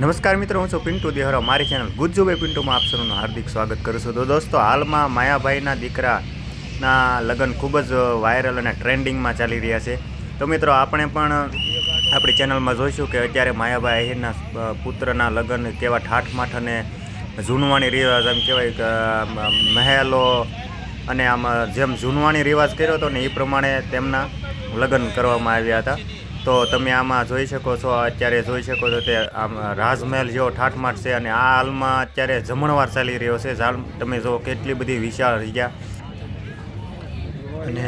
નમસ્કાર મિત્રો, હું છું પિન્ટુ દેહરા. મારી ચેનલ ગુજ્જુભાઈ પિન્ટુમાં આપ સૌનું હાર્દિક સ્વાગત કરું છું. તો દોસ્તો, હાલમાં માયાભાઈના દીકરાના લગ્ન ખૂબ જ વાયરલ અને ટ્રેન્ડિંગમાં ચાલી રહ્યા છે. તો મિત્રો, આપણે પણ આપણી ચેનલમાં જોઈશું કે અત્યારે માયાભાઈ અહીરના પુત્રના લગ્ન કેવા ઠાઠમાઠ અને જૂનવાણી રિવાજ એમ કહેવાય મહેલો અને આમ જેમ જૂનવાણી રિવાજ કર્યો હતો ને એ પ્રમાણે તેમના લગ્ન કરવામાં આવ્યા હતા. તો તમે આમાં જોઈ શકો છો અત્યારે જોઈ શકો છો તે આમ રાજમહેલ જેવો ઠાઠમાઠ છે અને આ હાલમાં અત્યારે જમણવાર ચાલી રહ્યો છે. જાલ તમે જો કેટલી બધી વિશાળ જગ્યા અને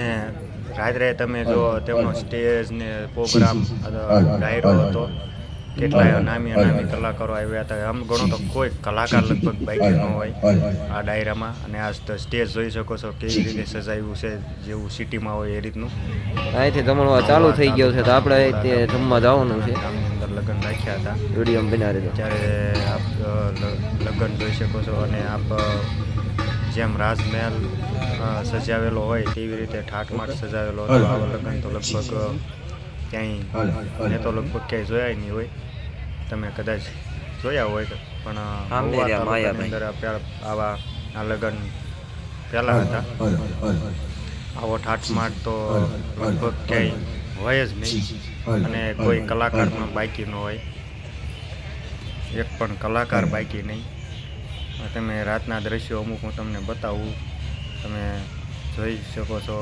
રાત્રે તમે જો તેમનો સ્ટેજ ને પ્રોગ્રામ ડાયરો હતો. કેટલાય નામી નામી કલાકારો આવ્યા હતા. આમ ગણો તો કોઈ કલાકાર લગભગ બાકી ન હોય આ ડાયરામાં. અને આ સ્ટેજ જોઈ શકો છો કેવી રીતે સજાવ્યું છે જેવું સિટીમાં હોય એ રીતનું. અહીંથી જમણવા ચાલુ થઈ ગયો છે તો આપણે તે જમવા જવાનું છે. આમની અંદર લગ્ન રાખ્યા હતા. વીડિયો બના રહ્યો ત્યારે આપ લ- લગ્ન જોઈ શકો છો અને આપ જેમ રાજમહેલ સજાવેલો હોય તેવી રીતે ઠાઠમાઠ સજાવેલો હતો લગ્ન તો લગભગ ક્યાંય મેં તો લગભગ ક્યાંય જોયા નહીં હોય. તમે કદાચ જોયા હોય તો પણ. અંદર આવા આ લગ્ન પહેલા હતા. આવો ઠાઠમાઠ તો લગભગ ક્યાંય હોય જ નહીં. અને કોઈ કલાકારમાં બાકી ન હોય. એક પણ કલાકાર બાકી નહીં. તમે રાતના દ્રશ્યો અમુક હું તમને બતાવું. તમે જોઈ શકો છો.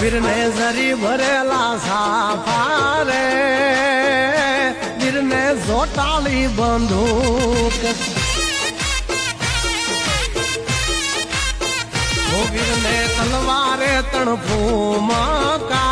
વીરને જરી ભરેલા સાફા રે વીરને જોટાળી બંદૂક વીરને તલવારે તણફું મકા